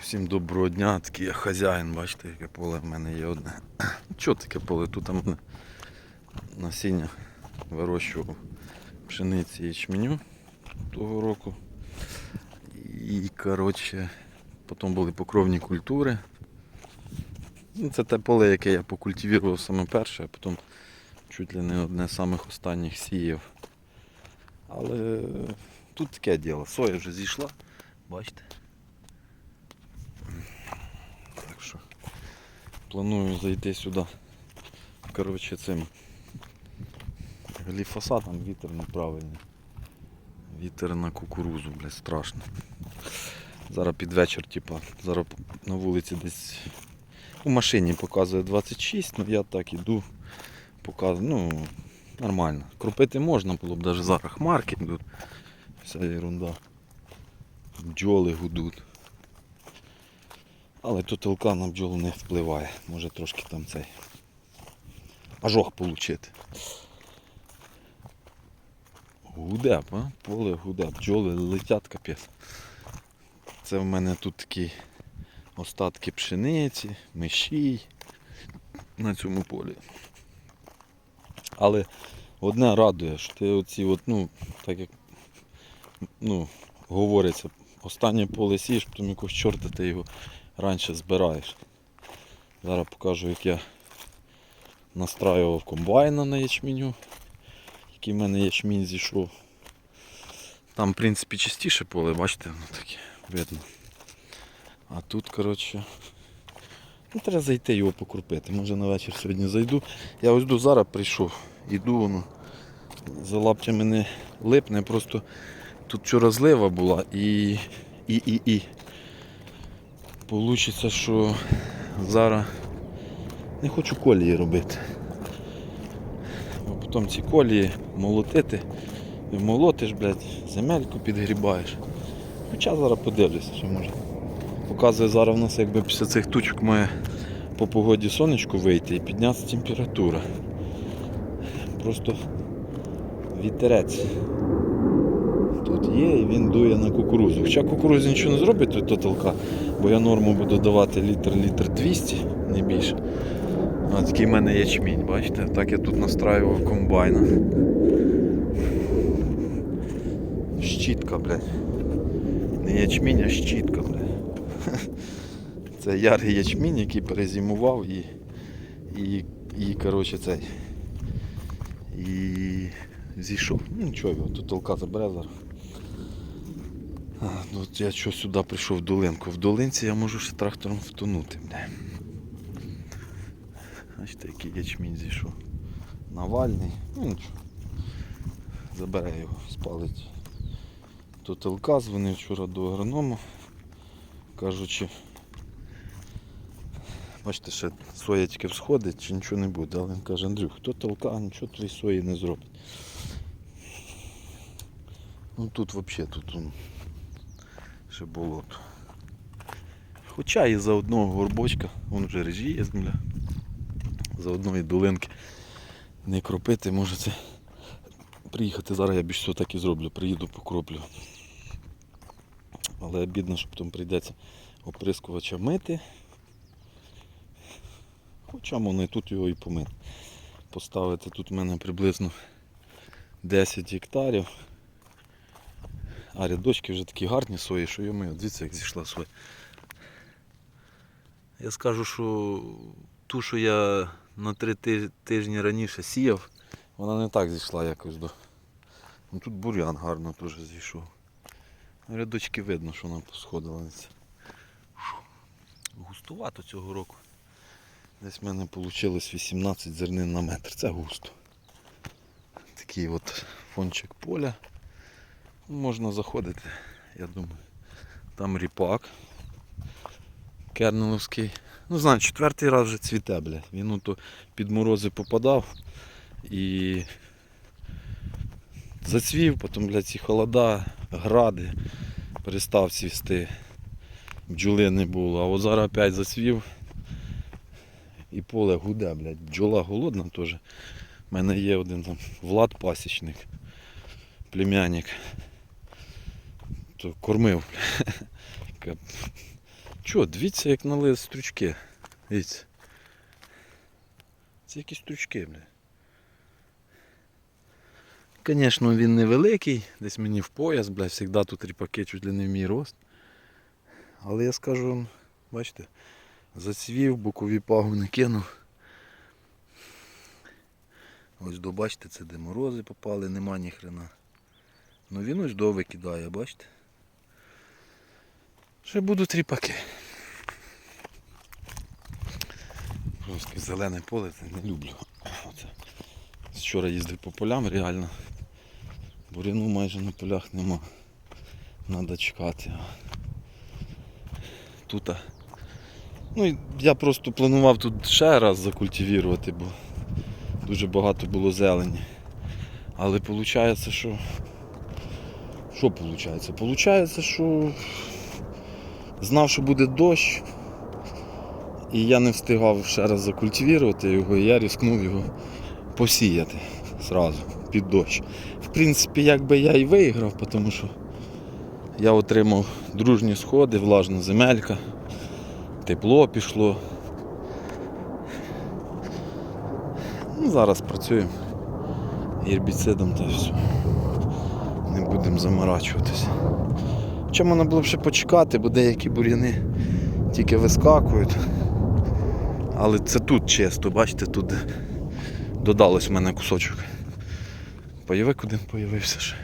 Всім доброго дня, такий я хазяїн, бачите, яке поле в мене є одне. Що таке поле? Тут у мене насіння вирощував пшениці ячменю того року. І коротше, потім були покровні культури. Ну, Це те поле, яке я покультивував саме перше, а потім чуть ли не одне з самих останніх сіяв. Але тут таке діло. Соя вже зійшла, бачите. Так що планую зайти сюди. Коротше, цим гліфосатом вітер неправильний. Вітер на кукурузу, блядь, страшно. Зараз під вечір, типа, зараз на вулиці десь у машині показує 26, ну я так іду, показую, ну, нормально. Крупити можна було б навіть зараз хмарки йдуть. Вся ерунда. Бджоли гудуть. Але тут толка на бджолу не впливає. Може трошки там цей ожог отримати. Гуде, а? поле гуде, бджоли летять капець. Це в мене тут такі остатки пшениці, мишій на цьому полі. Але одне радує, що ти оці от, ну, так як ну, говориться, останнє поле сієш, потім якогось чорта ти його раніше збираєш. Зараз покажу, як я настраював комбайна на ячменю, який в мене ячмінь зійшов. Там, в принципі, чистіше поле, бачите, воно таке видно. А тут, коротше, ну, треба зайти його покрупити. Може на вечір сьогодні зайду. Я ось до зараз прийшов, іду воно. За лаптями не липне, просто тут вчора злива була і. і, і, і. Получиться, що зараз не хочу колії робити. Бо потім ці колії молотити, і молотиш, блядь, земельку підгрібаєш. Хоча зараз подивлюся, що може. Показує зараз в нас якби після цих тучок має по погоді сонечко вийти і піднятися температура. Просто вітерець тут є і він дує на кукурузу. Хоча кукурузі нічого не зробить тут толка, бо я норму буду давати літр-літр 200, не більше. А такий в мене ячмінь, бачите? Так я тут настраював комбайна. Щітка, блядь. Не ячмінь, а щітка, блядь. Це ярий ячмінь, який перезимував і, і, і коротше цей. І зійшов. Ну нічого, його тут толка забере зараз. А, ну, я що сюди прийшов в долинку. В долинці я можу ще трактором втонути. Бачите, який ячмінь зійшов. Навальний. Ну нічого. Забере його, спалить. Тут ЛК дзвонив вчора до агронома. Кажучи, бачите, ще соя тільки всходить, чи нічого не буде. Але він каже, Андрюх, хто толка, нічого твої сої не зробить. Ну тут взагалі тут ще болото. Хоча і за одного горбочка, вон вже режі є земля. За одної долинки не кропити, може це приїхати зараз я більш все так і зроблю, приїду покроплю. Але бідно, що потім прийдеться оприскувача мити. Хоча можна і тут його і помити. Поставити тут в мене приблизно 10 гектарів. А рядочки вже такі гарні сої, що йому, дивіться, як зійшла соя. Я скажу, що ту, що я на три тижні раніше сіяв, вона не так зійшла якось до. Ну, тут бур'ян гарно теж зійшов. Рядочки видно, що вона посходила. Густувато цього року. Десь в мене вийшло 18 зернин на метр. Це густо. Такий от фончик поля. Можна заходити, я думаю. Там ріпак. Кернеловський. Ну знаю, четвертий раз вже цвіте, бля. Він ото під морози попадав і зацвів, потім бля, ці холода, гради, перестав цвісти. Бджоли не було. А от зараз опять зацвів. І поле гуде, блядь. Бджола голодна теж. У мене є один там Влад пасічник, племянник. То кормив. Що, дивіться, як налили стручки. Дивіться. Це якісь стручки, бля. Звісно, він невеликий, десь мені в пояс, бля, завжди тут ріпаки чуть ли не в мій рост. Але я скажу вам, бачите, зацвів, бокові пагони кинув. Ось до, бачите, це де морози попали, нема ні хрена. Ну він ось до викидає, бачите? Ще будуть ріпаки. Просто зелене поле це не люблю. Оце. Вчора їздив по полям реально. Буряну майже на полях нема. Надо чекати. Тут. Ну я просто планував тут ще раз закультивірувати, бо дуже багато було зелені. Але виходить, що. Що виходить? Получається, що знав, що буде дощ. І я не встигав ще раз закультивірувати його, і я рискнув його посіяти зразу під дощ. В принципі, якби я і виграв, тому що я отримав дружні сходи, влажна земелька, тепло пішло. Ну, зараз працюємо гербіцидом та все. Не будемо заморачуватися. Хоча можна було б ще почекати, бо деякі бур'яни тільки вискакують. Але це тут чисто, бачите, тут додалось в мене кусочок. Появик один появився ще.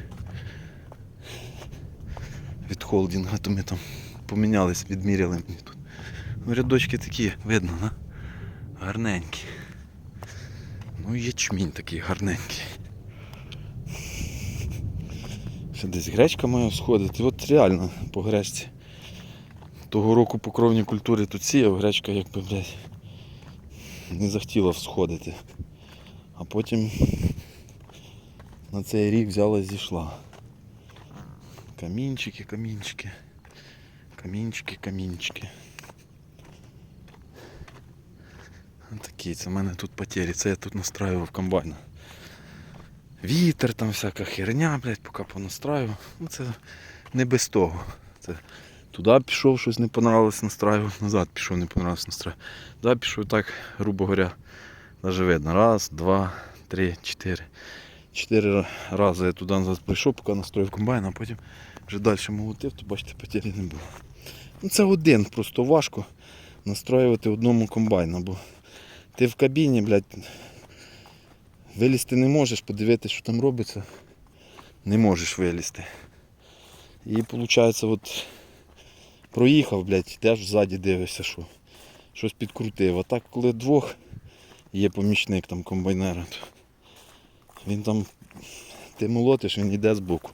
Від холдинга, то ми там помінялись, відміряли мені тут. Рядочки такі, видно, на? Гарненькі. Ну ячмінь такий гарненький. Ще десь гречка має сходити. От реально по гречці. Того року по кровній культурі тут сіяв, гречка якби, блядь, не захотіла всходити. А потім на цей рік взяла і зійшла. Камінчики, камінчики. Камінчики, камінчики. Такі, це в мене тут потері. Це я тут настраював комбайна. Вітер, там всяка херня, блядь, поки понастраював. Ну це не без того. Це туди пішов, щось не понравилось настраював, назад пішов, не понравилось настраював. Туди пішов так, грубо говоря, навіть видно. Раз, два, три, чотири. Чотири рази я туди назад прийшов, поки настроїв комбайн, а потім вже далі молотив, то бачите, потері не було. Ну це один, просто важко настроювати одному комбайну, бо ти в кабіні, блядь, вилізти не можеш, подивитися, що там робиться. Не можеш вилізти. І виходить, от проїхав, блядь, йдеш ззаді дивишся, що щось підкрутив. А так, коли двох є помічник там комбайнера, то він там, ти молотиш, він йде збоку.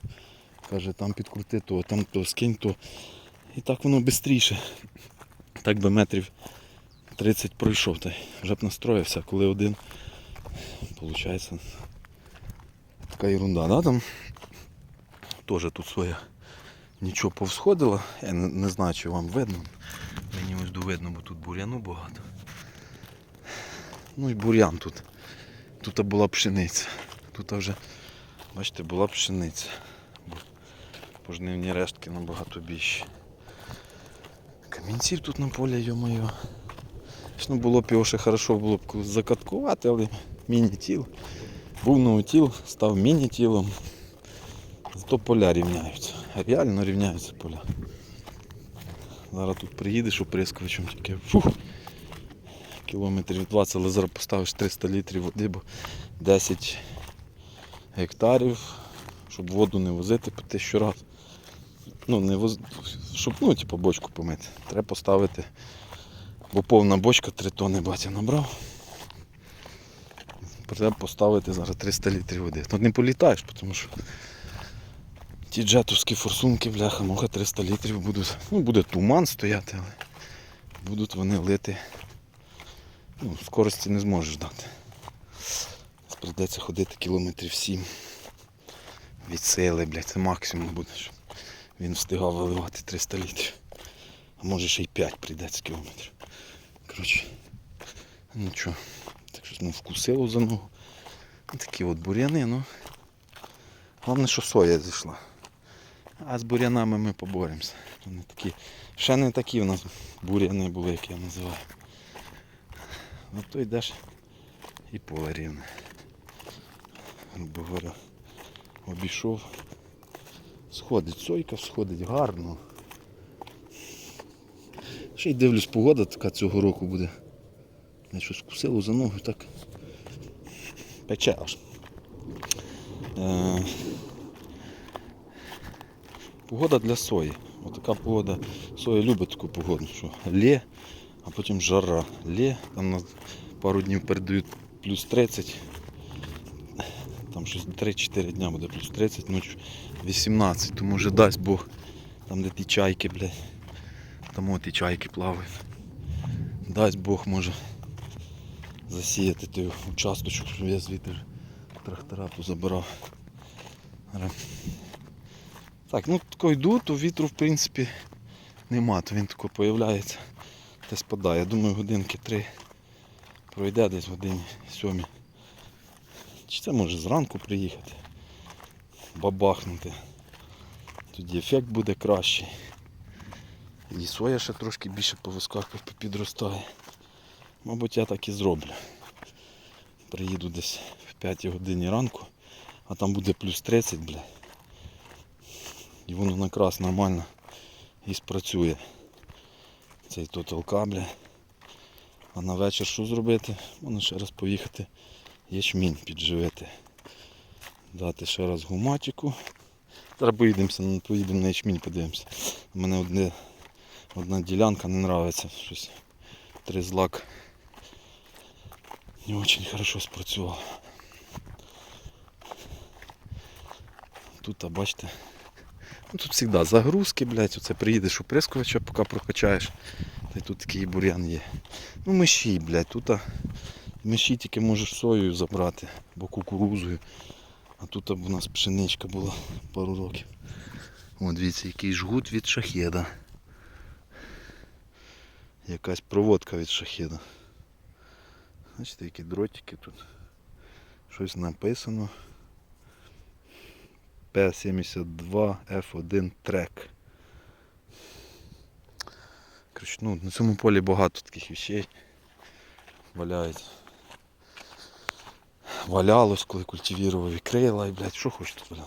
Каже, там підкрути то, там то, скинь то. І так воно швидше. Так би метрів 30 пройшов, та вже б настроївся, коли один, виходить, така ерунда, да, там теж тут своя нічого повсходило. Я не, не знаю, чи вам видно. Мені ось до видно, бо тут бур'яну багато. Ну і бур'ян тут. Тут була пшениця. Тут вже, бачите, була пшениця. Пожнивні рештки набагато більші. Камінців тут на полі, йо-моє. Ну, було б його ще хорошо було б закаткувати, але міні-тіл. Був ноутіл, став міні-тілом. Зато поля рівняються. Реально рівняються поля. Зараз тут приїдеш оприскувачем тільки фух, кілометрів 20, але зараз поставиш 300 літрів води, бо 10 гектарів, щоб воду не возити по тисячу раз. Ну, не воз... щоб ну, типу, бочку помити. Треба поставити, бо повна бочка 3 тони батя набрав. Треба поставити зараз 300 літрів води. Тут не політаєш, тому що ті джетовські форсунки, бляха, муха 300 літрів будуть. Ну, буде туман стояти, але будуть вони лити. Ну, скорості не зможеш дати. Придеться ходити кілометрів 7 від сили, блядь, це максимум буде, щоб він встигав виливати 300 літрів. А може ще й 5 прийдеться кілометрів. Коротше, нічого. Ну, вкусило за ногу. Такі от бур'яни, ну. Головне, що соя зійшла. А з бур'янами ми поборемося. Вони такі Ще не такі в нас бур'яни були, як я називаю. Ну то йдеш і поле рівне. Грубо обійшов. Сходить сойка, сходить гарно. Ще й дивлюсь, погода така цього року буде. Я щось кусило за ногу, так пече аж. Е, погода для сої. Отака погода. Соя любить таку погоду, що лє, а потім жара. Лє, там на пару днів передають плюс 30. Там щось 3-4 дня буде плюс 30, ночі 18, тому вже дасть Бог, там де ті чайки, блядь. Там от ті чайки плавають. Дасть Бог може засіяти той участочок, щоб я звідти трактора позабирав. Ра. Так, ну тако йду, то вітру в принципі нема, то він тако появляється та спадає. Думаю, годинки три пройде десь годині сьомі. Чи це може зранку приїхати, бабахнути. Тоді ефект буде кращий. І соя ще трошки більше по висках підростає. Мабуть, я так і зроблю. Приїду десь в 5 годині ранку, а там буде плюс 30, бля. І воно накраз нормально і спрацює. Цей тоталка, бля. А на вечір що зробити? Можна ще раз поїхати ячмінь підживити. Дати ще раз гуматику. Зараз поїдемося, ну, поїдемо на ячмінь, подивимося. У мене одне, одна ділянка не подобається. Щось три злак не очень хорошо спрацював. Тут, а бачите, ну, тут завжди загрузки, блядь, оце приїдеш у прискувача, поки прокачаєш. Та й тут такий бур'ян є. Ну миші, блядь, тут а, миші тільки можеш соєю забрати, або кукурузою. А тут у нас пшеничка була пару років. О, дивіться, який жгут від шахеда. Якась проводка від шахеда. Бачите, які дротики тут. Щось написано. П-72 F1 трек. Ну, на цьому полі багато таких вещей валяється. Валялось, коли культивував і крила, і блядь, що хочете, блядь.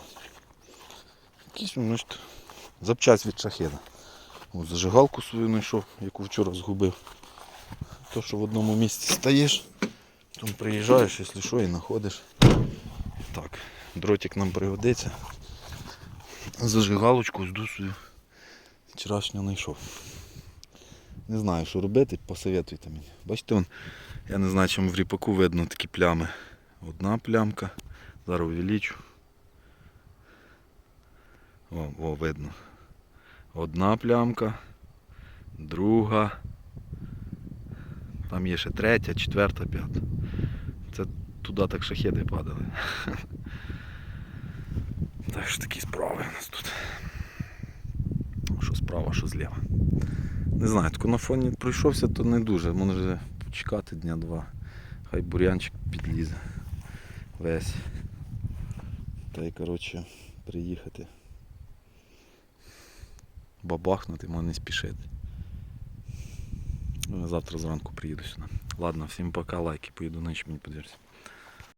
Якийсь, ну, значить, запчасть від шахеда. Зажигалку свою знайшов, яку вчора згубив. То, що в одному місці стоїш, там приїжджаєш, якщо що, і знаходиш. Так, дротик нам пригодиться. Зажигалочку жду свою. Вчорашню знайшов. Не знаю, що робити, посоветуйте мені. Бачите, вон, я не знаю, чому в ріпаку видно такі плями. Одна плямка. Зараз увеличу. О, о, видно. Одна плямка, друга. Там є ще третя, четверта, п'ята. Це туди так шахеди падали. Так що такі справи у нас тут. Що справа, що зліва. Не знаю, тако на фоні пройшовся, то не дуже. Може почекати дня два. Хай бур'янчик підлізе. Весь. Та й коротше приїхати. Бабахнути, можна не спішити. Ну, я завтра зранку приїду сюди. Ладно, всім пока, лайки, поїду на мені подивлюся.